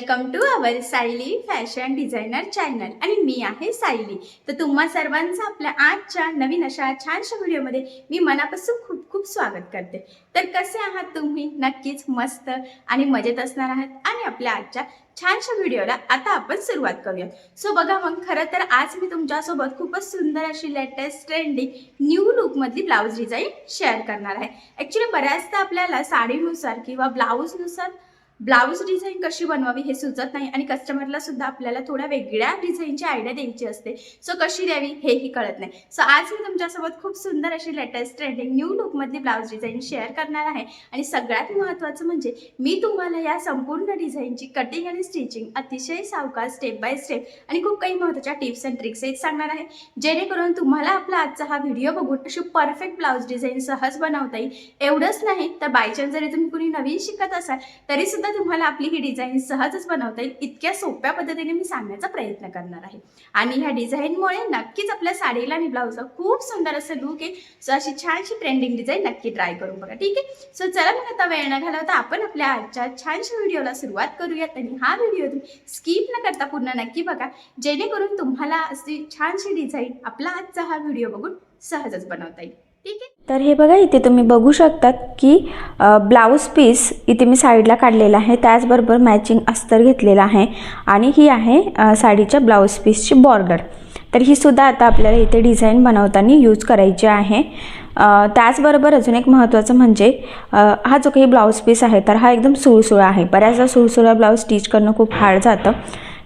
Welcome to our Sayali fashion designer channel आणि मी आहे सायली तर तुम्हा सर्वांचं आपल्या आजच्या नवीन अशा छानशा व्हिडिओमध्ये मी मनापासून खूप खूप स्वागत करते. तर कसे आहात तुम्ही? नक्कीच मस्त आणि मजेत असणार आहात. आणि आपल्या आजच्या छानशा व्हिडिओला आता आपण सुरुवात करूया सो बघा मग खरं तर आज मी तुमच्यासोबत खूपच सुंदर अशी लेटेस्ट ट्रेंडिंग न्यू लुकमधली ब्लाऊज डिझाईन शेअर करणार आहे. ॲक्च्युली बऱ्याचदा आपल्याला साडीनुसार किंवा ब्लाऊजनुसार ब्लाऊज डिझाईन कशी बनवावी हे सुचत नाही आणि कस्टमरला सुद्धा आपल्याला थोड्या वेगळ्या डिझाईनची आयडिया द्यायची असते. सो कशी द्यावी हेही कळत नाही. सो आज मी तुमच्यासोबत खूप सुंदर अशी लेटेस्ट ट्रेंडिंग न्यू लुकमधली ब्लाऊज डिझाईन शेअर करणार आहे. आणि सगळ्यात महत्त्वाचं म्हणजे मी तुम्हाला या संपूर्ण डिझाईनची कटिंग आणि स्टिचिंग अतिशय सावकाश स्टेप बाय स्टेप आणि खूप काही महत्त्वाच्या टिप्स अँड ट्रिक्सही सांगणार आहे. जेणेकरून तुम्हाला आपला आजचा हा व्हिडिओ बघून अशी परफेक्ट ब्लाऊज डिझाईन सहज बनवता येईल. एवढंच नाही तर बायचान्स जरी तुम्ही कुणी नवीन शिकत असाल तरी सुद्धा तुम्हाला आपली ही डिझाईन सहजच बनवता येईल. इतक्या सोप्या पद्धतीने मी सांगण्याचा प्रयत्न करणार आहे. आणि ह्या डिझाईनमुळे नक्कीच आपल्या साडीला आणि ब्लाऊजला खूप सुंदर असं लुक आहे सो अशी छानशी ट्रेंडिंग डिझाईन नक्की ट्राय करून बघा. ठीक आहे? सो चला मग आता वेळ न घालवता आपण आपल्या आजच्या छानशा व्हिडिओला सुरुवात करूयात. आणि हा व्हिडिओ तुम्ही स्किप न करता पूर्ण नक्की बघा. जेणेकरून तुम्हाला अशी छानशी डिझाईन आपला आजचा हा व्हिडिओ बघून सहजच बनवता येईल. तर हे बघा इथे तुम्ही बघू शकतात की ब्लाऊज पीस इथे मी साईडला काढलेला आहे. त्याचबरोबर मॅचिंग अस्तर घेतलेला आहे. आणि ही आहे साडीच्या ब्लाऊज पीसची बॉर्डर तर ही सुद्धा आता आपल्याला इथे डिझाईन बनवताना यूज करायची आहे. त्याचबरोबर अजून एक महत्त्वाचं म्हणजे हा जो काही ब्लाऊज पीस आहे तर हा एकदम सुळसुळा आहे. बऱ्याचदा सुळसुळा ब्लाऊज स्टिच करणं खूप हार्ड जातं.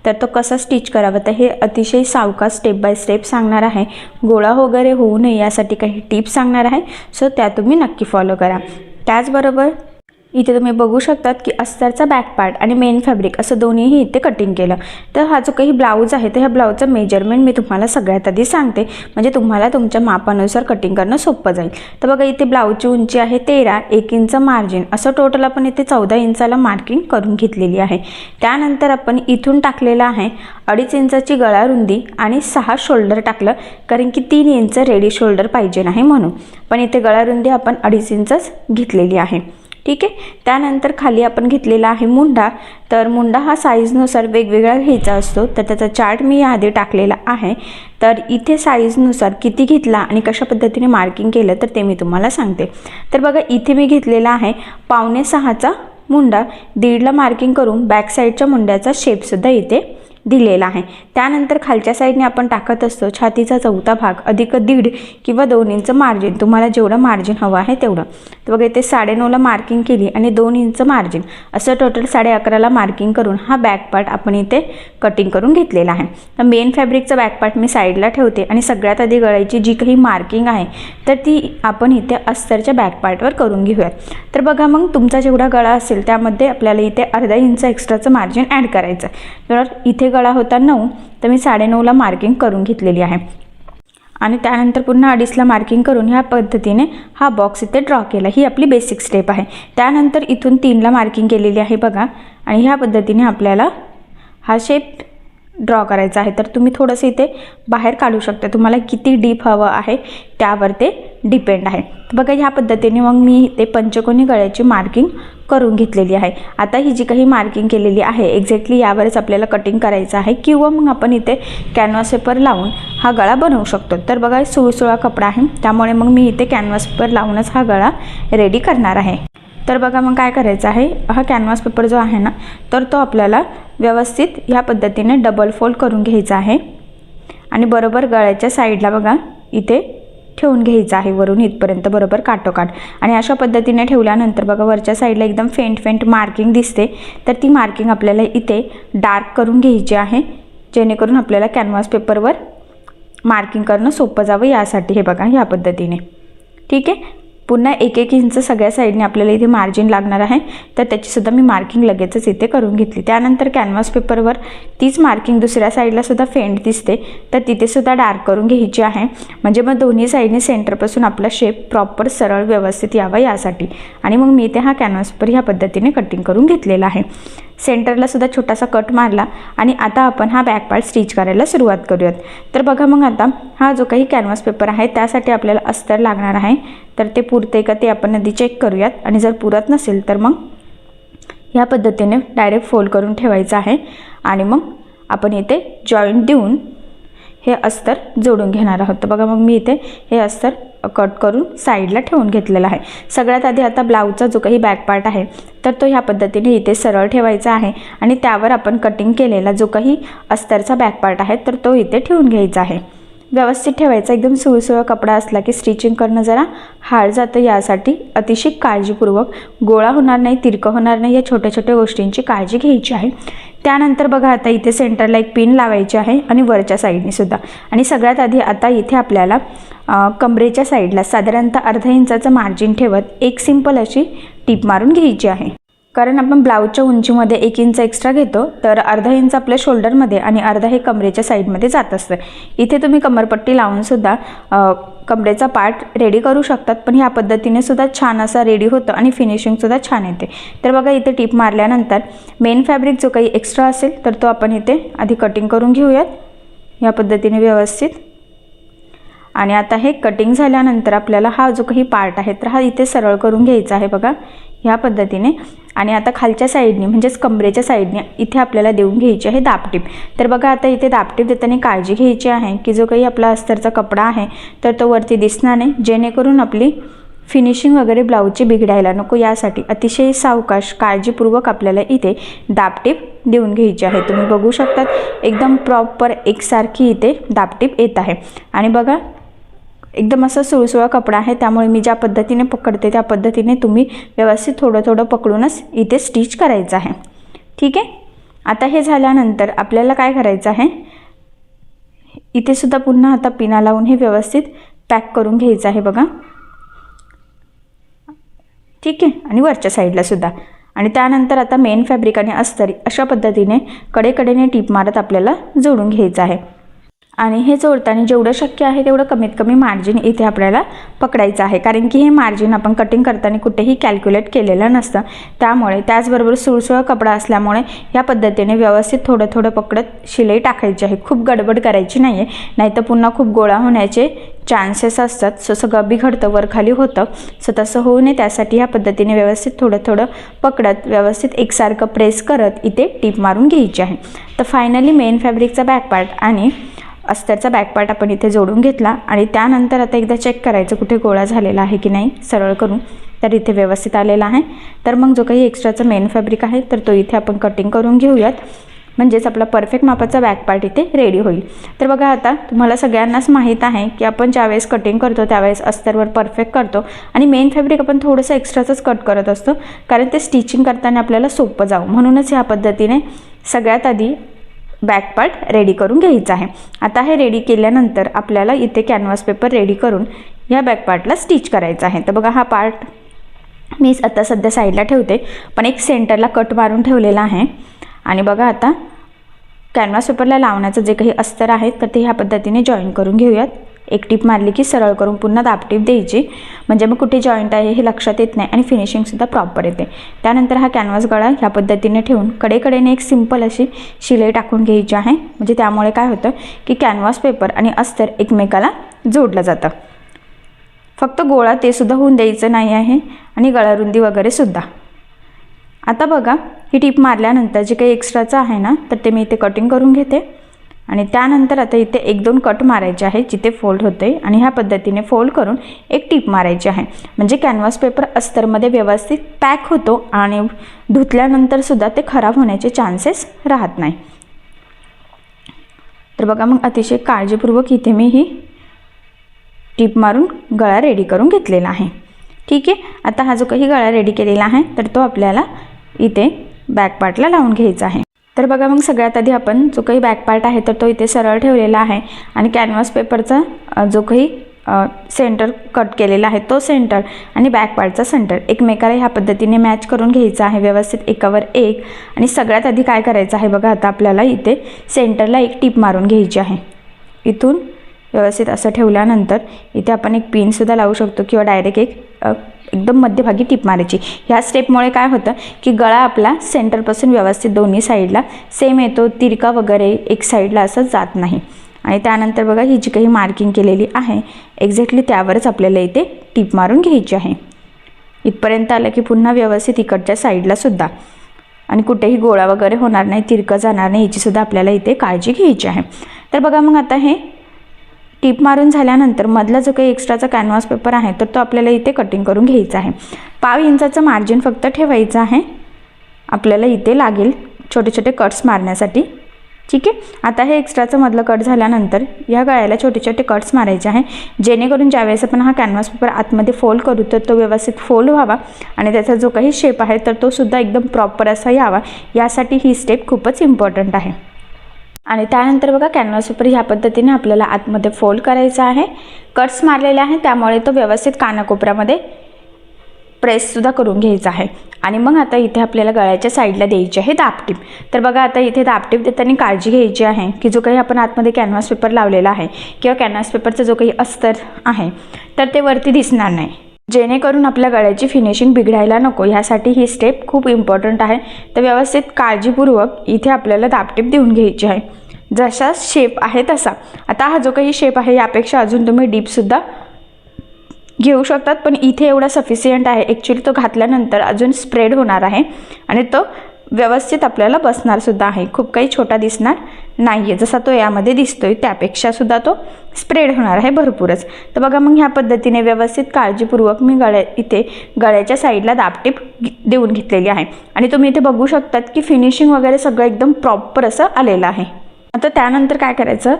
तर तो कसा स्टिच करावा? तर हे अतिशय सावका स्टेप बाय स्टेप सांगणार आहे. गोळा वगैरे होऊ नये यासाठी काही टिप्स सांगणार आहे. सो त्या तुम्ही नक्की फॉलो करा. त्याचबरोबर इथे तुम्ही बघू शकतात की अस्तरचा बॅक पार्ट आणि मेन फॅब्रिक असं दोन्हीही इथे कटिंग केलं. तर हा जो काही ब्लाऊज आहे तर ह्या ब्लाऊजचं मेजरमेंट मी तुम्हाला सगळ्यात आधी सांगते. म्हणजे तुम्हाला तुमच्या मापानुसार कटिंग करणं सोपं जाईल. तर बघा इथे ब्लाऊजची उंची आहे तेरा एक इंच मार्जिन असं टोटल आपण इथे चौदा इंचाला मार्किंग करून घेतलेली आहे. त्यानंतर आपण इथून टाकलेलं आहे अडीच इंचाची गळा रुंदी आणि सहा शोल्डर टाकलं कारण की तीन इंच रेडी शोल्डर पाहिजे नाही म्हणून. पण इथे गळा रुंदी आपण अडीच इंचच घेतलेली आहे. ठीक आहे? त्यानंतर खाली आपण घेतलेला आहे मुंडा. तर मुंडा हा साईजनुसार वेगवेगळा घ्यायचा असतो. तर त्याचा चार्ट मी याआधी टाकलेला आहे. तर इथे साईजनुसार किती घेतला आणि कशा पद्धतीने मार्किंग केलं तर ते मी तुम्हाला सांगते. तर बघा इथे मी घेतलेला आहे पावणे सहाचा मुंडा. दीडला मार्किंग करून बॅक साईडच्या मुंड्याचा शेपसुद्धा इथे दिलेला आहे. त्यानंतर खालच्या साईडने आपण टाकत असतो छातीचा चौथा भाग. अधिक दीड किंवा दोन इंच मार्जिन तुम्हाला जेवढं मार्जिन हवं आहे तेवढं. तर बघा इथे साडेनऊला मार्किंग केली आणि दोन इंच मार्जिन असं टोटल साडे अकराला मार्किंग करून हा बॅक पार्ट आपण इथे कटिंग करून घेतलेला आहे. तर मेन फॅब्रिकचा बॅक पार्ट मी साईडला ठेवते आणि सगळ्यात आधी गळ्याची जी काही मार्किंग आहे तर ती आपण इथे अस्तरच्या बॅक पार्टवर करून घेऊयात. तर बघा मग तुमचा जेवढा गळा असेल त्यामध्ये आपल्याला इथे अर्धा इंच एक्स्ट्राचं मार्जिन ॲड करायचं तर इथे गळा होता नऊ तर मी साडेनऊला मार्किंग करून घेतलेली आहे. आणि त्यानंतर पुन्हा अडीचला मार्किंग करून ह्या पद्धतीने हा बॉक्स इथे ड्रॉ केला. ही आपली बेसिक स्टेप आहे. त्यानंतर इथून तीनला मार्किंग केलेली आहे बघा. आणि ह्या पद्धतीने आपल्याला हा शेप ड्रॉ करायचा आहे. तर तुम्ही थोडंसं इथे बाहेर काढू शकता. तुम्हाला किती डीप हवं आहे त्यावर ते डिपेंड आहे. बघा ह्या पद्धतीने मग मी इथे पंचकोनी गळ्याची मार्किंग करून घेतलेली आहे. आता ही जी काही मार्किंग केलेली आहे एक्झॅक्टली यावरच आपल्याला कटिंग करायचं आहे किंवा मग आपण इथे कॅनव्हास पेपर लावून हा गळा बनवू शकतो. तर बघा सुळसुळा कपडा आहे. त्यामुळे मग मी इथे कॅनव्हास पेपर लावूनच हा गळा रेडी करणार आहे. तर बघा मग काय करायचं आहे? हा कॅनव्हास पेपर जो आहे ना तर तो आपल्याला व्यवस्थित ह्या पद्धतीने डबल फोल्ड करून घ्यायचा आहे. आणि बरोबर गळ्याच्या साईडला बघा इथे ठेवून घ्यायचं आहे वरून इथपर्यंत बरोबर? काटोकाट. आणि अशा पद्धतीने ठेवल्यानंतर बघा वरच्या साईडला एकदम फेंट फेंट मार्किंग दिसते. तर ती मार्किंग आपल्याला इथे डार्क करून घ्यायची आहे जेणेकरून आपल्याला कॅनव्हास पेपरवर मार्किंग करणं सोपं जावं यासाठी. हे बघा ह्या पद्धतीने. ठीक आहे? पुन्हा एक एक इंच सगळ्या साईडने आपल्याला इथे मार्जिन लागणार आहे. तर त्याचीसुद्धा मी मार्किंग लगेचच इथे करून घेतली. त्यानंतर कॅनव्हास पेपरवर तीच मार्किंग दुसऱ्या साईडलासुद्धा फेंट दिसते. तर तिथेसुद्धा डार्क करून घ्यायची आहे. म्हणजे मग दोन्ही साईडने सेंटरपासून आपला शेप प्रॉपर सरळ व्यवस्थित यावा यासाठी. आणि मग मी इथे हा कॅनव्हास पेपर ह्या पद्धतीने कटिंग करून घेतलेला आहे. सेंटरला सुद्धा छोटासा कट मारला आणि आता आपण हा बॅक पार्ट स्टिच करायला सुरुवात करूयात. तर बघा मग आता हा जो काही कॅनव्हास पेपर आहे त्यासाठी आपल्याला अस्तर लागणार आहे. तर ते पुरते का ते आपण आधी चेक करूयात. आणि जर पुरत नसेल तर मग ह्या पद्धतीने डायरेक्ट फोल्ड करून ठेवायचं आहे. आणि मग आपण इथे जॉईंट देऊन हे अस्तर जोडून घेणार आहोत. तर बघा मग मी इथे हे अस्तर कट करून साईडला ठेवून घेतलेला आहे. सगळ्यात आधी आता ब्लाऊजचा जो काही बॅक पार्ट आहे तर तो ह्या पद्धतीने इथे सरळ ठेवायचा आहे आणि त्यावर आपण कटिंग केलेला जो काही अस्तरचा बॅक पार्ट आहे तर तो इथे ठेवून घ्यायचा आहे. व्यवस्थित ठेवायचा एकदम सुळसुळ कपडा असला की स्टिचिंग करणं जरा हार्ड जातं यासाठी अतिशय काळजीपूर्वक गोळा होणार नाही तिरकं होणार नाही या छोट्या छोट्या गोष्टींची काळजी घ्यायची आहे. त्यानंतर बघा आता इथे सेंटरला एक पिन लावायची आहे आणि वरच्या साईडने सुद्धा. आणि सगळ्यात आधी आता इथे आपल्याला कमरेच्या साईडला साधारणतः अर्धा इंचाचं मार्जिन ठेवत एक सिंपल अशी टीप मारून घ्यायची आहे. कारण आपण ब्लाऊजच्या उंचीमध्ये एक इंच एक्स्ट्रा घेतो तर अर्धा इंच आपल्या शोल्डरमध्ये आणि अर्धा हे कमरेच्या साईडमध्ये जात असतं. इथे तुम्ही कमरपट्टी लावूनसुद्धा कमरेचा पार्ट रेडी करू शकतात पण ह्या पद्धतीने सुद्धा छान असा रेडी होतं आणि फिनिशिंगसुद्धा छान येते. तर बघा इथे टीप मारल्यानंतर मेन फॅब्रिक जो काही एक्स्ट्रा असेल तर तो आपण इथे आधी कटिंग करून घेऊयात. या पद्धतीने व्यवस्थित. आणि आता हे कटिंग झाल्यानंतर आपल्याला हा जो काही पार्ट आहे तर हा इथे सरळ करून घ्यायचा आहे बघा. ह्या पद्धतीने. आणि आता खालच्या साईडने म्हणजेच कमरेच्या साईडने इथे आपल्याला देऊन घ्यायची आहे दापटीप. तर बघा आता इथे दापटीप देताना काळजी घ्यायची आहे की जो काही आपला अस्तरचा कपडा आहे तर तो वरती दिसणार नाही. जेणेकरून आपली फिनिशिंग वगैरे ब्लाऊजची बिघडायला नको. यासाठी अतिशय सावकाश काळजीपूर्वक आपल्याला इथे दापटीप देऊन घ्यायची आहे. तुम्ही बघू शकतात एकदम प्रॉपर एकसारखी इथे दापटीप येत आहे. आणि बघा एकदम असा सुळसुळा कपडा आहे त्यामुळे मी ज्या पद्धतीने पकडते त्या पद्धतीने तुम्ही व्यवस्थित थोडं थोडं पकडूनच इथे स्टिच करायचं आहे. ठीक आहे? आता हे झाल्यानंतर आपल्याला काय करायचं आहे? इथे सुद्धा पुन्हा आता पिना लावून हे व्यवस्थित पॅक करून घ्यायचं आहे बघा. ठीक आहे? आणि वरच्या साईडला सुद्धा. आणि त्यानंतर आता मेन फॅब्रिक आणि अस्तरी अशा पद्धतीने कडेकडेने टीप मारत आपल्याला जोडून घ्यायचं आहे. आणि हे जोडताना जेवढं शक्य आहे तेवढं कमीत कमी मार्जिन इथे आपल्याला पकडायचं आहे. कारण की हे मार्जिन आपण कटिंग करताना कुठेही कॅल्क्युलेट केलेलं नसतं. त्यामुळे त्याचबरोबर सुळसुळ कपडा असल्यामुळे या पद्धतीने व्यवस्थित थोडं थोडं पकडत शिलाई टाकायची आहे. खूप गडबड करायची नाही आहे नाहीतर पुन्हा खूप गोळा होण्याचे चान्सेस असतात. सो सगळं बिघडतं वरखाली होतं. सो तसं होऊ नये त्यासाठी ह्या पद्धतीने व्यवस्थित थोडं थोडं पकडत व्यवस्थित एकसारखं प्रेस करत इथे टीप मारून घ्यायची आहे. तर फायनली मेन फॅब्रिकचा बॅक पार्ट आणि अस्तरचा बॅक पार्ट आपण इथे जोडून घेतला आणि त्यानंतर आता एकदा चेक करायचं कुठे गोळा झालेला आहे की नाही सरळ करून. तर इथे व्यवस्थित आलेला आहे. तर मग जो काही एक्स्ट्राचा मेन फॅब्रिक आहे तर तो इथे आपण कटिंग करून घेऊयात. म्हणजेच आपला परफेक्ट मापाचा बॅक पार्ट इथे रेडी होईल. तर बघा आता तुम्हाला सगळ्यांनाच माहीत आहे की आपण ज्यावेळेस कटिंग करतो त्यावेळेस अस्तरवर परफेक्ट करतो. आणि मेन फॅब्रिक आपण थोडंसं एक्स्ट्राचंच कट करत असतो कारण ते स्टिचिंग करताना आपल्याला सोपं जाऊ म्हणूनच ह्या पद्धतीने सगळ्यात आधी बॅक पार्ट रेडी करून घ्यायचा आहे. आता हे रेडी केल्यानंतर आपल्याला इथे कॅनव्हास पेपर रेडी करून या बॅक पार्टला स्टिच करायचा आहे. तर बघा हा पार्ट मी आता सध्या साईडला ठेवते पण एक सेंटरला कट मारून ठेवलेला आहे. आणि बघा आता कॅनव्हास पेपरला लावण्याचं जे काही अस्तर आहे तर ते ह्या पद्धतीने जॉईन करून घेऊयात. एक टीप मारली की सरळ करून पुन्हा दाबटीप द्यायची. म्हणजे मग कुठे जॉईंट आहे हे लक्षात येत नाही आणि फिनिशिंगसुद्धा प्रॉपर येते. त्यानंतर हा कॅनव्हास गळा ह्या पद्धतीने ठेवून कडेकडेने एक सिंपल अशी शिलाई टाकून घ्यायची आहे. म्हणजे त्यामुळे काय होतं की कॅनव्हास पेपर आणि अस्तर एकमेकाला जोडलं जातं. फक्त गोळा ते सुद्धा होऊन द्यायचं नाही आहे आणि गळारुंदी वगैरे सुद्धा. आता बघा ही टीप मारल्यानंतर जे काही एक्स्ट्राचं आहे ना तर ते मी इथे कटिंग करून घेते. आणि त्यानंतर आता इथे एक दोन कट मारायचे आहे जिथे फोल्ड होते आणि ह्या पद्धतीने फोल्ड करून एक टीप मारायची आहे. म्हणजे कॅनव्हास पेपर अस्तरमध्ये व्यवस्थित पॅक होतो आणि धुतल्यानंतर सुद्धा ते खराब होण्याचे चान्सेस राहत नाही. तर बघा मग अतिशय काळजीपूर्वक इथे मी ही टीप मारून गळा रेडी करून घेतलेला आहे. ठीक आहे? आता हा जो काही गळा रेडी केलेला आहे तर तो आपल्याला इथे बॅक पार्टला लावून घ्यायचा आहे. तर बघा मग सगळ्यात आधी आपण जो काही बॅक पार्ट आहे तर तो इथे सरळ ठेवलेला आहे. आणि कॅनव्हास पेपरचा जो काही सेंटर कट केलेला आहे तो सेंटर आणि बॅक पार्टचा सेंटर एकमेकाला ह्या पद्धतीने मॅच करून घ्यायचा आहे व्यवस्थित एकावर एक. आणि सगळ्यात आधी काय करायचं आहे बघा आता आपल्याला इथे सेंटरला एक टीप मारून घ्यायची आहे. इथून व्यवस्थित असं ठेवल्यानंतर इथे आपण एक पिनसुद्धा लावू शकतो किंवा डायरेक्ट एक एकदम मध्यभागी टिप मारायची. ह्या स्टेपमुळे काय होतं की गळा आपला सेंटरपासून व्यवस्थित दोन्ही साईडला सेम येतो तिरका वगैरे एक साईडला असं जात नाही. आणि त्यानंतर बघा ही जी काही मार्किंग केलेली आहे एक्झॅक्टली त्यावरच आपल्याला इथे टीप मारून घ्यायची आहे. इथपर्यंत आलं की पुन्हा व्यवस्थित इकडच्या साईडला सुद्धा. आणि कुठेही गोळा वगैरे होणार नाही तिरकं जाणार नाही याचीसुद्धा आपल्याला इथे काळजी घ्यायची आहे. तर बघा मग आता हे टीप मारून झाल्यानंतर मधला जो काही एक्स्ट्राचा कॅनव्हास पेपर आहे तर तो आपल्याला इथे कटिंग करून घ्यायचा आहे. पाव इंचाचं मार्जिन फक्त ठेवायचं आहे. आपल्याला इथे लागेल छोटे छोटे कट्स मारण्यासाठी. ठीक आहे? आता हे एक्स्ट्राचं मधलं कट झाल्यानंतर या गळ्याला छोटे छोटे कट्स मारायचे आहे. जेणेकरून ज्यावेळेस आपण हा कॅनव्हास पेपर आतमध्ये फोल्ड करू तर तो व्यवस्थित फोल्ड व्हावा आणि त्याचा जो काही शेप आहे तर तो सुद्धा एकदम प्रॉपर असा यावा. यासाठी ही स्टेप खूपच इम्पॉर्टंट आहे. आणि त्यानंतर बघा कॅनव्हास पेपर ह्या पद्धतीने आपल्याला आतमध्ये फोल्ड करायचा आहे. कट्स मारलेले आहे त्यामुळे तो व्यवस्थित कानाकोपऱ्यामध्ये प्रेससुद्धा करून घ्यायचा आहे. आणि मग आता इथे आपल्याला गळ्याच्या साईडला द्यायची आहे दापटीप. तर बघा आता इथे दापटीप देताना काळजी घ्यायची आहे की जो काही आपण आतमध्ये कॅनव्हास पेपर लावलेला आहे किंवा कॅनव्हास पेपरचा जो काही अस्तर आहे तर ते वरती दिसणार नाही. जेणेकरून आपल्या गळ्याची फिनिशिंग बिघडायला नको. ह्यासाठी ही स्टेप खूप इम्पॉर्टंट आहे. तर व्यवस्थित काळजीपूर्वक इथे आपल्याला दापटीप देऊन घ्यायची आहे. जसा शेप आहे तसा. आता हा जो काही शेप आहे यापेक्षा अजून तुम्ही डीपसुद्धा घेऊ शकतात. पण इथे एवढा सफिशियंट आहे. ॲक्च्युली तो घातल्यानंतर अजून स्प्रेड होणार आहे. आणि तो व्यवस्थित आपल्याला बसणार सुद्धा आहे. खूप काही छोटा दिसणार नाही आहे जसा तो यामध्ये दिसतोय त्यापेक्षा सुद्धा तो स्प्रेड होणार आहे भरपूरच. तर बघा मग ह्या पद्धतीने व्यवस्थित काळजीपूर्वक मी गळ्या इथे गळ्याच्या साईडला दापटीप घे- देऊन घेतलेली आहे. आणि तुम्ही इथे बघू शकतात की फिनिशिंग वगैरे सगळं एकदम प्रॉपर असं आलेलं आहे. आता त्यानंतर काय करायचं?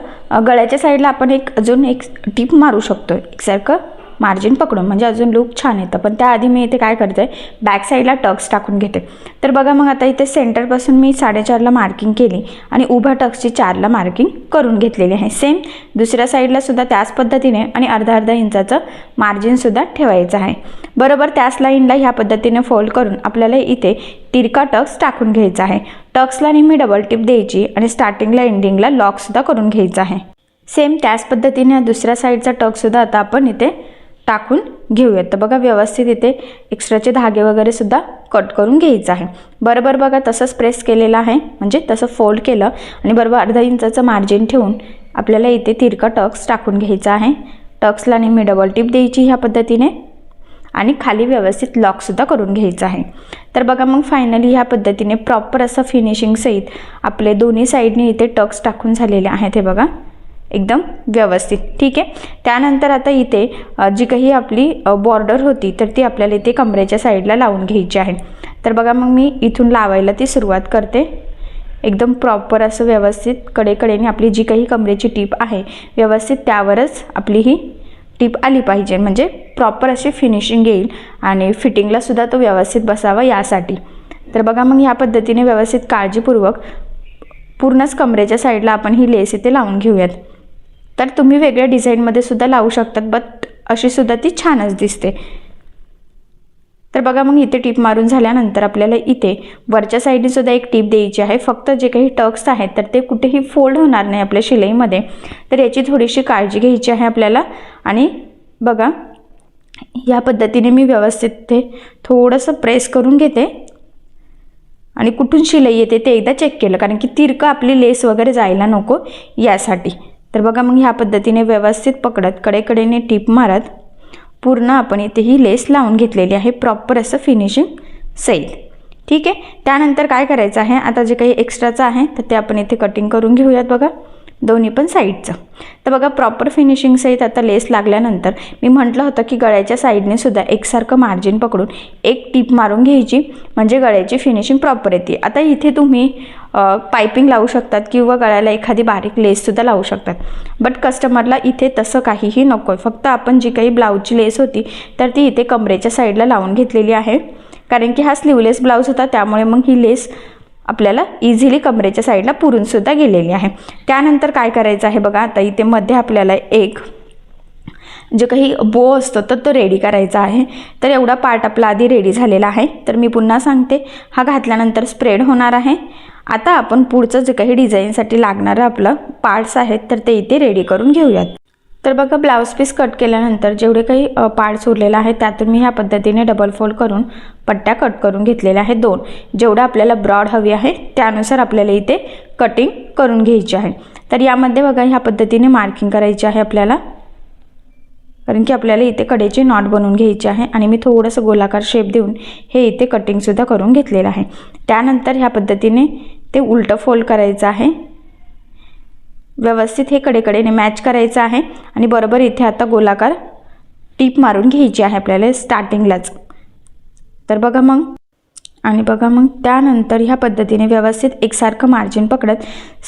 गळ्याच्या साईडला आपण एक अजून एक टीप मारू शकतो एकसारखं मार्जिन पकडून म्हणजे अजून लूक छान येतं. पण त्याआधी मी इथे काय करते बॅक साईडला टक्स टाकून घेते. तर बघा मग आता इथे सेंटरपासून मी साडेचारला मार्किंग केली आणि उभ्या टक्सची चारला मार्किंग करून घेतलेली आहे. सेम दुसऱ्या साईडलासुद्धा त्याच पद्धतीने आणि अर्धा अर्धा इंचाचं मार्जिनसुद्धा ठेवायचं आहे. बरोबर त्याच लाईनला ह्या पद्धतीने फोल्ड करून आपल्याला इथे तिरका टक्स टाकून घ्यायचा आहे. टक्सला नेहमी डबल टिप द्यायची आणि स्टार्टिंगला एंडिंगला लॉकसुद्धा करून घ्यायचा आहे. सेम त्याच पद्धतीने दुसऱ्या साईडचा टक्ससुद्धा आता आपण इथे टाकून घेऊयात. तर बघा व्यवस्थित इथे एक्स्ट्राचे धागे वगैरे सुद्धा कट करून घ्यायचं आहे. बरोबर बघा तसंच प्रेस केलेलं आहे. म्हणजे तसं फोल्ड केलं आणि बरोबर अर्धा इंचाचं मार्जिन ठेवून आपल्याला इथे तिरका टक्स टाकून घ्यायचा आहे. टक्सला नेहमी डबल टिप द्यायची ह्या पद्धतीने. आणि खाली व्यवस्थित लॉकसुद्धा करून घ्यायचं आहे. तर बघा मग फायनली ह्या पद्धतीने प्रॉपर असं फिनिशिंग सहित आपले दोन्ही साईडने इथे टक्स टाकून झालेले आहेत हे बघा. एकदम व्यवस्थित. ठीक आहे? त्यानंतर आता इथे जी काही आपली बॉर्डर होती तर ती आपल्याला इथे कमरेच्या साईडला लावून घ्यायची आहे. तर बघा मग मी इथून लावायला ती सुरुवात करते. एकदम प्रॉपर असं व्यवस्थित कडेकडेने आपली जी काही कमरेची टीप आहे व्यवस्थित त्यावरच आपली ही टीप आली पाहिजे. म्हणजे प्रॉपर अशी फिनिशिंग येईल आणि फिटिंगलासुद्धा तो व्यवस्थित बसावा यासाठी. तर बघा मग या पद्धतीने व्यवस्थित काळजीपूर्वक पूर्णच कमरेच्या साईडला आपण ही लेस इथे लावून घेऊयात. तर तुम्ही वेगळ्या डिझाईनमध्ये सुद्धा लावू शकतात बट अशी सुद्धा ती छानच दिसते. तर बघा मग इथे टीप मारून झाल्यानंतर आपल्याला इथे वरच्या साईडने सुद्धा एक टीप द्यायची आहे. फक्त जे काही टक्स आहेत तर ते कुठेही फोल्ड होणार नाही आपल्या शिलाईमध्ये. तर याची थोडीशी काळजी घ्यायची आहे आपल्याला. आणि बघा या पद्धतीने मी व्यवस्थित ते थोडंसं प्रेस करून घेते. आणि कुठून शिलाई येते ते एकदा चेक केलं. कारण की तिरकं आपली लेस वगैरे जायला नको यासाठी. तर बघा मग ह्या पद्धतीने व्यवस्थित पकडत कडेकडेने टीप मारत पूर्ण आपण इथे ही लेस लावून घेतलेली आहे प्रॉपर असं फिनिशिंग सैल ठीक आहे? त्यानंतर काय करायचं आहे? आता जे काही एक्स्ट्राचं आहे तर ते आपण इथे कटिंग करून घेऊयात बघा. दोन्ही पण साईडचं. तर बघा प्रॉपर फिनिशिंग सहित आता लेस लागल्यानंतर मी म्हटलं होतं की गळ्याच्या साईडने सुद्धा एकसारखं मार्जिन पकडून एक टीप मारून घ्यायची म्हणजे गळ्याची फिनिशिंग प्रॉपर येते. आता इथे तुम्ही पायपिंग लावू शकतात किंवा गळ्याला एखादी बारीक लेससुद्धा लावू शकतात. बट कस्टमरला इथे तसं काहीही नको आहे फक्त आपण जी काही ब्लाऊजची लेस होती तर ती इथे कमरेच्या साईडला लावून घेतलेली आहे. कारण की हा स्लीवलेस ब्लाऊज होता त्यामुळे मग ही लेस आपल्याला इझिली कमरेच्या साईडला पुरूनसुद्धा गेलेली आहे. त्यानंतर काय करायचं आहे बघा आता इथे मध्ये आपल्याला एक जे काही बो असतो तर तो रेडी करायचा आहे. तर एवढा पार्ट आपला आधी रेडी झालेला आहे. तर मी पुन्हा सांगते हा घातल्यानंतर स्प्रेड होणार आहे. आता आपण पुढचं जे काही डिझाईनसाठी लागणारं आपलं पार्ट्स आहेत तर ते इथे रेडी करून घेऊयात. तर बघा ब्लाऊज पीस कट केल्यानंतर जेवढे काही पार्ट्स उरलेला आहे त्यातून मी ह्या पद्धतीने डबल फोल्ड करून पट्ट्या कट करून घेतलेल्या आहेत दोन. जेवढं आपल्याला ब्रॉड हवी आहे त्यानुसार आपल्याला इथे कटिंग करून घ्यायची आहे. तर यामध्ये बघा ह्या पद्धतीने मार्किंग करायची आहे आपल्याला. कारण की आपल्याला इथे कडेची नॉट बनवून घ्यायची आहे आणि मी थोडंसं गोलाकार शेप देऊन हे इथे कटिंगसुद्धा करून घेतलेलं आहे. त्यानंतर ह्या पद्धतीने ते उलटं फोल्ड करायचं आहे. व्यवस्थित हे कडेकडेने मॅच करायचं आहे. आणि बरोबर इथे आता गोलाकार टीप मारून घ्यायची आहे आपल्याला स्टार्टिंगलाच तर बघा मग. आणि बघा मग त्यानंतर ह्या पद्धतीने व्यवस्थित एकसारखं मार्जिन पकडत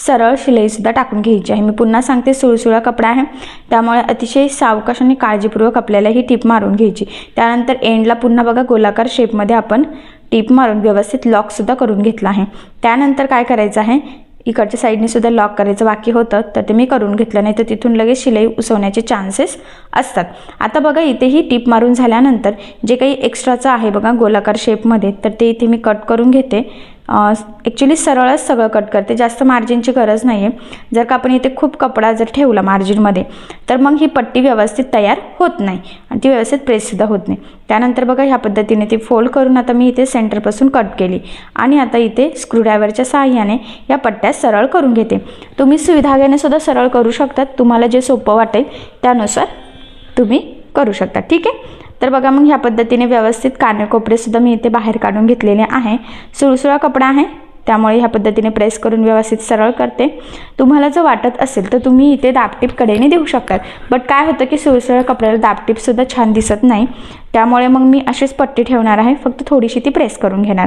सरळ शिलाईसुद्धा टाकून घ्यायची आहे. मी पुन्हा सांगते सुळसुळा कपडा आहे. त्यामुळे अतिशय सावकाश आणि काळजीपूर्वक आपल्याला ही टीप मारून घ्यायची. त्यानंतर एंडला पुन्हा बघा गोलाकार शेपमध्ये आपण टीप मारून व्यवस्थित लॉकसुद्धा करून घेतला आहे. त्यानंतर काय करायचं आहे? इकडच्या साईडने सुद्धा लॉक करायचं बाकी होतं तर ते मी करून घेतलं. नाही तर तिथून लगेच शिलाई उसवण्याचे चान्सेस असतात. आता बघा इथे ही टीप मारून झाल्यानंतर जे काही एक्स्ट्राचं आहे बघा गोलाकार शेपमध्ये तर ते इथे मी कट करून घेते. ॲक्च्युली सरळच सगळं कट करते. जास्त मार्जिनची गरज नाही आहे जर का आपण इथे खूप कपडा जर ठेवला मार्जिनमध्ये तर मग ही पट्टी व्यवस्थित तयार होत नाही. आणि ती व्यवस्थित प्रेससुद्धा होत नाही. त्यानंतर बघा ह्या पद्धतीने ती फोल्ड करून आता मी इथे सेंटरपासून कट केली. आणि आता इथे स्क्रूड्रायव्हरच्या सहाय्याने या पट्ट्या सरळ करून घेते. तुम्ही सुविधा सुद्धा सरळ करू शकतात तुम्हाला जे सोपं वाटेल त्यानुसार तुम्ही करू शकता. ठीक आहे? तर बघा मग ह्या पद्धतीने व्यवस्थित कानेकोपरेसुद्धा मी इथे बाहेर काढून घेतलेले आहे. सुळसुळा कपडा आहे त्यामुळे ह्या पद्धतीने प्रेस करून व्यवस्थित सरळ करते. तुम्हाला जर वाटत असेल तर तुम्ही इथे दापटीप कडेने देऊ शकतात बट काय होतं की सुळसुळ कपड्याला दापटीपसुद्धा छान दिसत नाही. त्यामुळे मग मी अशीच पट्टी ठेवणार आहे फक्त थोडीशी ती प्रेस करून घेणार.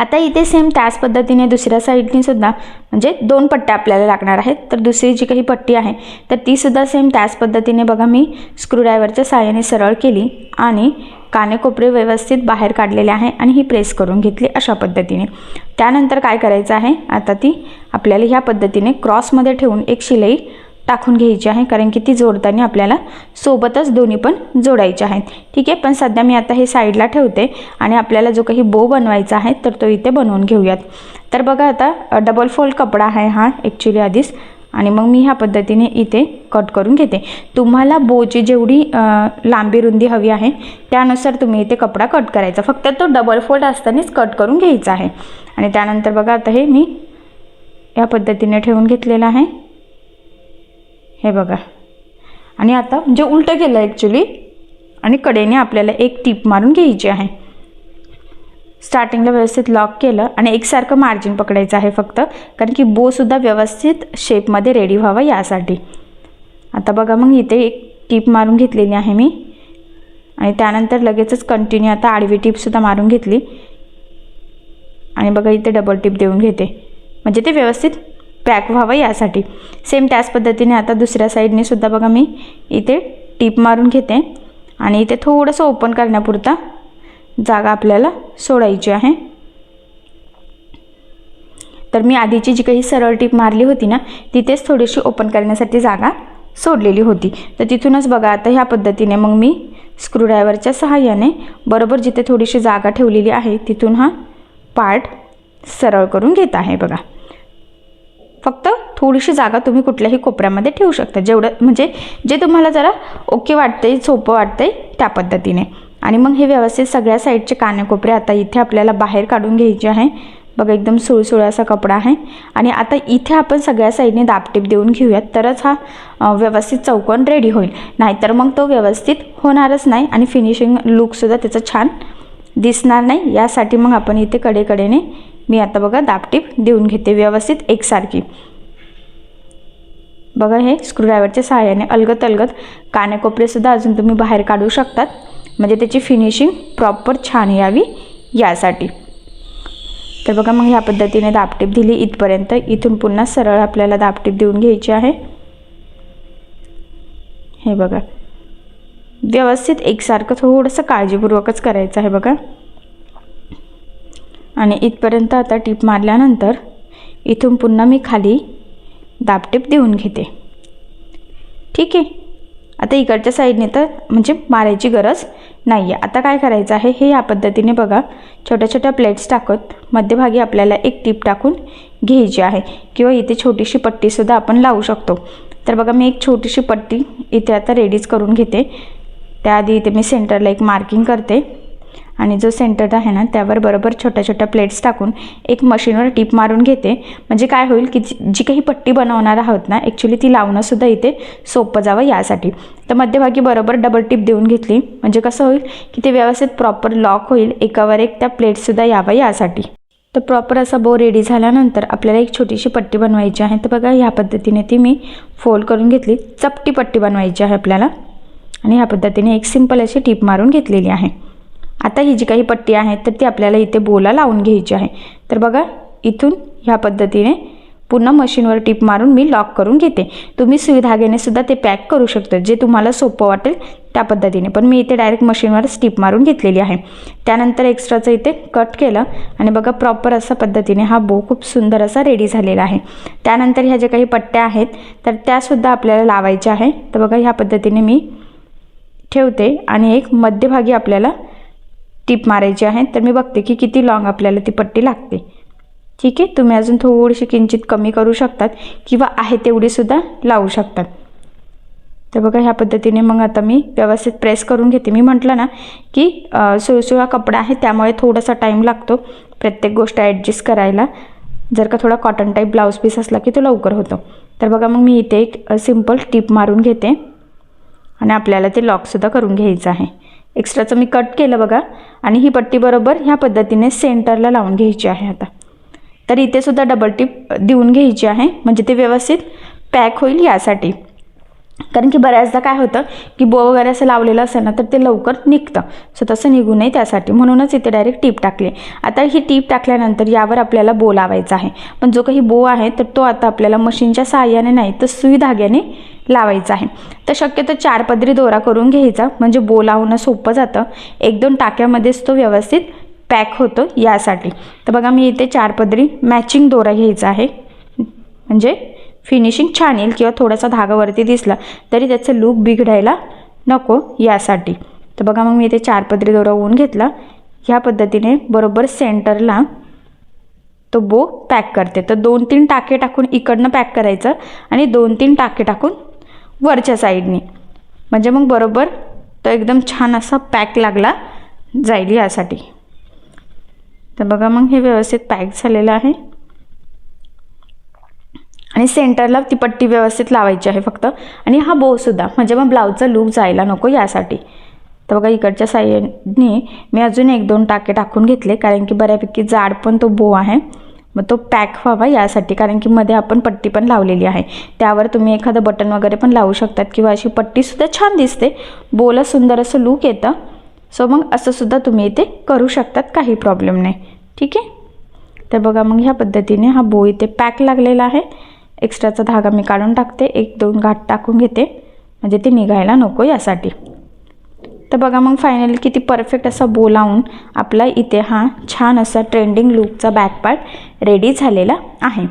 आता इथे सेम त्याच पद्धतीने दुसऱ्या साईडनी सुद्धा म्हणजे दोन पट्ट्या आपल्याला लागणार आहेत. तर दुसरी जी काही पट्टी आहे तर तीसुद्धा सेम त्याच पद्धतीने बघा मी स्क्रूड्रायव्हरच्या साहाय्याने सरळ केली आणि कानेकोपरे व्यवस्थित बाहेर काढलेले आहे आणि ही प्रेस करून घेतली अशा पद्धतीने. त्यानंतर काय करायचं आहे? आता ती आपल्याला ह्या पद्धतीने क्रॉसमध्ये ठेवून एक शिलाई टाकून घ्यायची आहे कारण की ती जोडताना आपल्याला सोबतच दोन्ही पण जोडायचे आहेत. ठीक आहे पण सध्या मी आता हे साईडला ठेवते आणि आपल्याला जो काही बो बनवायचा आहे तर तो इथे बनवून घेऊयात. तर बघा आता डबल फोल्ड कपडा आहे हा ॲक्च्युली आधीच. आणि मग मी ह्या पद्धतीने इथे कट करून घेते. तुम्हाला बोची जेवढी लांबी रुंदी हवी आहे त्यानुसार तुम्ही इथे कपडा कट करायचा. फक्त तो डबल फोल्ड असतानाच कट करून घ्यायचा आहे. आणि त्यानंतर बघा आता हे मी या पद्धतीने ठेवून घेतलेलं आहे. हे बघा. आणि आता म्हणजे उलटं केलं ॲक्च्युली आणि कडेने आपल्याला एक टीप मारून घ्यायची आहे. स्टार्टिंगला व्यवस्थित लॉक केलं आणि एकसारखं मार्जिन पकडायचं आहे फक्त. कारण की बोसुद्धा व्यवस्थित शेपमध्ये रेडी व्हावा यासाठी. आता बघा मग इथे एक टीप मारून घेतलेली आहे मी. आणि त्यानंतर लगेचच कंटिन्यू आता आडवी टीपसुद्धा मारून घेतली. आणि बघा इथे डबल टीप देऊन घेते. म्हणजे ते व्यवस्थित पॅक व्हावं यासाठी. सेम त्याच पद्धतीने आता दुसऱ्या साईडने सुद्धा बघा मी इथे टीप मारून घेते. आणि इथे थोडंसं ओपन करण्यापुरता जागा आपल्याला सोडायची आहे. तर मी आधीची जी काही सरळ टीप मारली होती ना तिथेच थोडीशी ओपन करण्यासाठी जागा सोडलेली होती. तर तिथूनच बघा आता ह्या पद्धतीने मग मी स्क्रूड्रायव्हरच्या सहाय्याने बरोबर जिथे थोडीशी जागा ठेवलेली आहे तिथून हा पार्ट सरळ करून घेत आहे बघा. फक्त थोडीशी जागा तुम्ही कुठल्याही कोपऱ्यामध्ये ठेवू शकता. जेवढं म्हणजे जे तुम्हाला जरा ओके वाटतंय सोपं वाटतंय त्या पद्धतीने. आणि मग हे व्यवस्थित सगळ्या साईडचे कानेकोपरे आता इथे आपल्याला बाहेर काढून घ्यायचे आहे. बघा एकदम सुळसुळ असा कपडा आहे. आणि आता इथे आपण सगळ्या साईडने दापटीप देऊन घेऊयात. तरच हा व्यवस्थित चौकोन रेडी होईल. नाहीतर मग तो व्यवस्थित होणारच नाही आणि फिनिशिंग लुकसुद्धा त्याचं छान दिसणार नाही. यासाठी मग आपण इथे कडेकडेने मी आता बघा दापटीप देऊन घेते व्यवस्थित एकसारखी. बघा हे स्क्रूड्रायव्हरच्या सहाय्याने अलगत अलगत कानेकोपरेसुद्धा अजून तुम्ही बाहेर काढू शकतात. म्हणजे त्याची फिनिशिंग प्रॉपर छान यावी यासाठी. तर बघा मग ह्या पद्धतीने दापटीप दिली इथपर्यंत. इथून पुन्हा सरळ आपल्याला दापटीप देऊन घ्यायची आहे. हे बघा. व्यवस्थित एकसारखं थोडंसं काळजीपूर्वकच करायचं आहे बघा. आणि इथपर्यंत आता टीप मारल्यानंतर इथून पुन्हा मी खाली दाबटीप देऊन घेते. ठीक आहे. आता इकडच्या साईडने तर म्हणजे मारायची गरज नाही आहे आता काय करायचं आहे? हे या पद्धतीने बघा. छोट्या छोट्या प्लेट्स टाकत मध्यभागी आपल्याला एक टीप टाकून घ्यायची आहे. किंवा इथे छोटीशी पट्टीसुद्धा आपण लावू शकतो. तर बघा मी एक छोटीशी पट्टी इथे आता रेडीच करून घेते. त्याआधी इथे मी सेंटरला एक मार्किंग करते. आणि जो सेंटर आहे ना त्यावर बरोबर छोट्या छोट्या प्लेट्स टाकून एक मशीनवर टीप मारून घेते. म्हणजे काय होईल की जी काही पट्टी बनवणार आहोत ना ॲक्च्युली ती लावणंसुद्धा इथे सोपं जावं यासाठी. तर मध्यभागी बरोबर डबल टीप देऊन घेतली. म्हणजे कसं होईल की ते व्यवस्थित प्रॉपर लॉक होईल एकावर एक त्या प्लेट्ससुद्धा यावं यासाठी. तर प्रॉपर असा बो रेडी झाल्यानंतर आपल्याला एक छोटीशी पट्टी बनवायची आहे. तर बघा ह्या पद्धतीने ती मी फोल्ड करून घेतली. चपटी पट्टी बनवायची आहे आपल्याला. आणि ह्या पद्धतीने एक सिंपल अशी टीप मारून घेतलेली आहे. आता ही जी काही पट्टी आहे तर ती आपल्याला इथे बोला लावून घ्यायची आहे. तर बघा इथून ह्या पद्धतीने पुन्हा मशीनवर टीप मारून मी लॉक करून घेते. तुम्ही सुविधागेने सुद्धा ते पॅक करू शकता. जे तुम्हाला सोपं वाटेल त्या पद्धतीने. पण मी इथे डायरेक्ट मशीनवरच टिप मारून घेतलेली आहे. त्यानंतर एक्स्ट्राचं इथे कट केलं आणि बघा प्रॉपर असा पद्धतीने हा बो खूप सुंदर असा रेडी झालेला आहे. त्यानंतर ह्या ज्या काही पट्ट्या आहेत तर त्यासुद्धा आपल्याला लावायच्या आहे. तर बघा ह्या पद्धतीने मी ठेवते आणि एक मध्यभागी आपल्याला टीप मारायची आहे तर मी बघते की किती लॉंग आपल्याला ती पट्टी लागते. ठीक आहे? तुम्ही अजून थोडीशी किंचित कमी करू शकतात किंवा आहे तेवढीसुद्धा लावू शकतात. तर बघा ह्या पद्धतीने मग आता मी व्यवस्थित प्रेस करून घेते. मी म्हटलं ना की सुळसुळा कपडा आहे त्यामुळे थोडासा टाईम लागतो प्रत्येक गोष्ट ॲडजस्ट करायला. जर का थोडा कॉटन टाईप ब्लाऊज पीस असला की तो लवकर होतो. तर बघा मग मी इथे एक सिंपल टीप मारून घेते. आणि आपल्याला ते लॉकसुद्धा करून घ्यायचं आहे. एक्स्ट्राचं मी कट केलं बघा. आणि ही पट्टी बरोबर ह्या पद्धतीने सेंटरला लावून घ्यायची आहे आता. तर इथे सुद्धा डबल टिप देऊन घ्यायची आहे. म्हणजे ते व्यवस्थित पॅक होईल यासाठी. कारण की बऱ्याचदा काय होतं की बो वगैरे असं लावलेलं असेल ना तर ते लवकर निघतं. सो तसं निघू नये त्यासाठी. म्हणूनच इथे डायरेक्ट टीप टाकली. आता ही टीप टाकल्यानंतर यावर आपल्याला बो लावायचा आहे. पण जो काही बो आहे तर तो आता आपल्याला मशीनच्या साहाय्याने नाही तर सुई धाग्याने लावायचा आहे. तर शक्यतो चार पदरी दोरा करून घ्यायचा. म्हणजे बो लावणं सोपं जातं. एक दोन टाक्यामध्येच तो व्यवस्थित पॅक होतो यासाठी. तर बघा मी इथे चार पदरी मॅचिंग दोरा घ्यायचा आहे. म्हणजे फिनिशिंग छान येईल किंवा थोडासा धागावरती दिसला तरी त्याचं लूक बिघडायला नको यासाठी. तर बघा मग मी इथे चार पदरी दोरा ओवून घेतला. ह्या पद्धतीने बरोबर सेंटरला तो बो पॅक करते. तर दोन तीन टाके टाकून इकडनं पॅक करायचं आणि दोन तीन टाके टाकून वरच्या साईडनी म्हणजे मग बरोबर तो एकदम छान असा पॅक लागला जाईल यासाठी. तर बघा मग हे व्यवस्थित पॅक झालेलं आहे. आणि सेंटरला ती पट्टी व्यवस्थित लावायची आहे फक्त. आणि हा बोसुद्धा म्हणजे मग ब्लाऊजचा लूक जायला नको यासाठी. तर बघा इकडच्या साईडनी मी अजून एक दोन टाके टाकून घेतले. कारण की बऱ्यापैकी जाड पण तो बो आहे. मग तो पॅक व्हावा यासाठी कारण की मध्ये आपण पट्टी पण लावलेली आहे. त्यावर तुम्ही एखादं बटन वगैरे पण लावू शकतात किंवा अशी पट्टीसुद्धा छान दिसते. बोला सुंदर असं लूक येतं. सो मग असं सुद्धा तुम्ही इथे करू शकतात काही प्रॉब्लेम नाही. ठीक आहे? तर बघा मग ह्या पद्धतीने हा बो इथे पॅक लागलेला आहे. एक्स्ट्राचा धागा मी काढून टाकते. एक दोन घाट टाकून घेते. म्हणजे ते निघायला नको यासाठी. तर बघा मग फायनली किती परफेक्ट असा बो लावून आपला इथे हा छान असा ट्रेंडिंग लुकचा बॅक पार्ट रेडी झालेला आहे.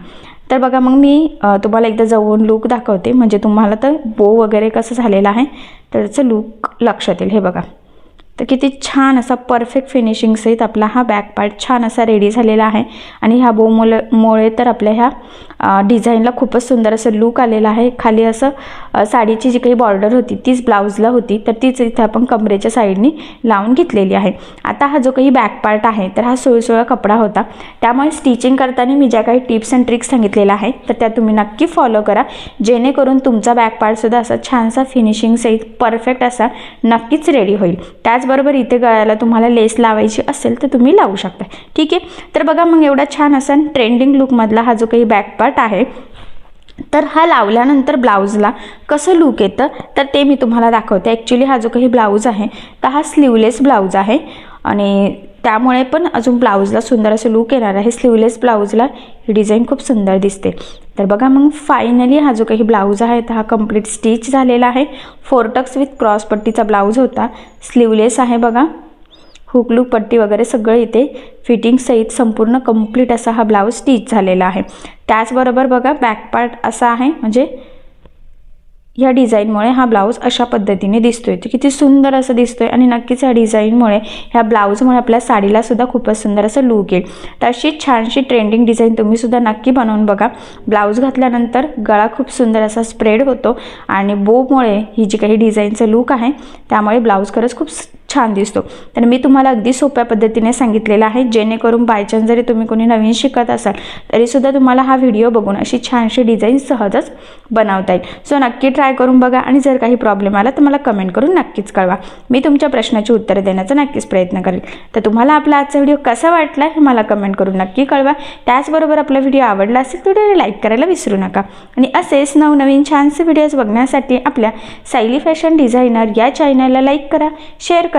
तर बघा मग मी तुम्हाला एकदा जवळून लूक दाखवते. म्हणजे तुम्हाला तर बो वगैरे कसं झालेलं आहे तर त्याचं लूक लक्षात येईल. हे बघा. तर किती छान असा परफेक्ट फिनिशिंग सहित आपला हा बॅक पार्ट छान असा रेडी झालेला आहे. आणि ह्या बोमुळे मुळे तर आपल्या ह्या डिझाईनला खूपच सुंदर असं लूक आलेला आहे. खाली असं साडीची जी काही बॉर्डर होती तीच ब्लाऊजला होती तर तीच इथे आपण कमरेच्या साईडनी लावून घेतलेली आहे. आता हा जो काही बॅक पार्ट आहे तर हा सोळसोळा कपडा होता. त्यामुळे स्टिचिंग करताना मी ज्या काही टिप्स अँड ट्रिक्स सांगितलेल्या आहेत तर त्या तुम्ही नक्की फॉलो करा. जेणेकरून तुमचा बॅक पार्टसुद्धा असा छानसा फिनिशिंग सहित परफेक्ट असा नक्कीच रेडी होईल. त्याच त्याचबरोबर इथे गळ्याला तुम्हाला लेस लावायची असेल तर तुम्ही लावू शकता. ठीक आहे? तर बघा मग एवढा छान असा ट्रेंडिंग लुकमधला हा जो काही बॅक पार्ट आहे तर हा लावल्यानंतर ब्लाऊजला कसं लूक येतं? तर ते मी तुम्हाला दाखवते. ॲक्च्युली हा जो काही ब्लाऊज आहे तर हा स्लीवलेस ब्लाऊज आहे. आणि त्यामुळे पण अजून ब्लाऊजला सुंदर असं लूक येणार आहे. स्लीवलेस ब्लाऊजला ही डिझाईन खूप सुंदर दिसते. तर बघा मग फायनली हा जो काही ब्लाऊज आहे तर हा कंप्लीट स्टिच झालेला आहे. फोरटक्स विथ क्रॉस पट्टीचा ब्लाऊज होता. स्लीवलेस आहे बघा. हुकलूक पट्टी वगैरे सगळं इथे फिटिंग सहित संपूर्ण कंप्लीट असा हा ब्लाऊज स्टिच झालेला आहे. त्याचबरोबर बघा बॅक पार्ट असा आहे. म्हणजे ह्या डिझाईनमुळे हा ब्लाऊज अशा पद्धतीने दिसतोय. तो किती सुंदर असं दिसतोय आणि नक्कीच ह्या डिझाईनमुळे ह्या ब्लाऊजमुळे आपल्या साडीला सुद्धा खूपच सुंदर असं लूक येईल. तर अशी छानशी ट्रेंडिंग डिझाईन तुम्ही सुद्धा नक्की बनवून बघा. ब्लाऊज घातल्यानंतर गळा खूप सुंदर असा स्प्रेड होतो आणि बोमुळे ही जी काही डिझाईनचं लूक आहे त्यामुळे ब्लाऊज खरंच खूप छान दिसतो. तर मी तुम्हाला अगदी सोप्या पद्धतीने सांगितलेलं आहे जेणेकरून बायचान्स जरी तुम्ही कोणी नवीन शिकत असाल तरीसुद्धा तुम्हाला हा व्हिडिओ बघून अशी छानशी डिझाईन सहजच बनवता येईल. सो नक्की ट्राय करून बघा आणि जर काही प्रॉब्लेम आला तर मला कमेंट करून नक्कीच कळवा. मी तुमच्या प्रश्नाची उत्तरं देण्याचा नक्कीच प्रयत्न करेल. तर तुम्हाला आपला आजचा व्हिडिओ कसा वाटला हे मला कमेंट करून नक्की कळवा. त्याचबरोबर आपला व्हिडिओ आवडला असेल तर लाईक करायला विसरू नका. आणि असेच नवनवीन छानसे व्हिडिओज बघण्यासाठी आपल्या सायली फॅशन डिझायनर या चॅनलला लाईक करा शेअर करा.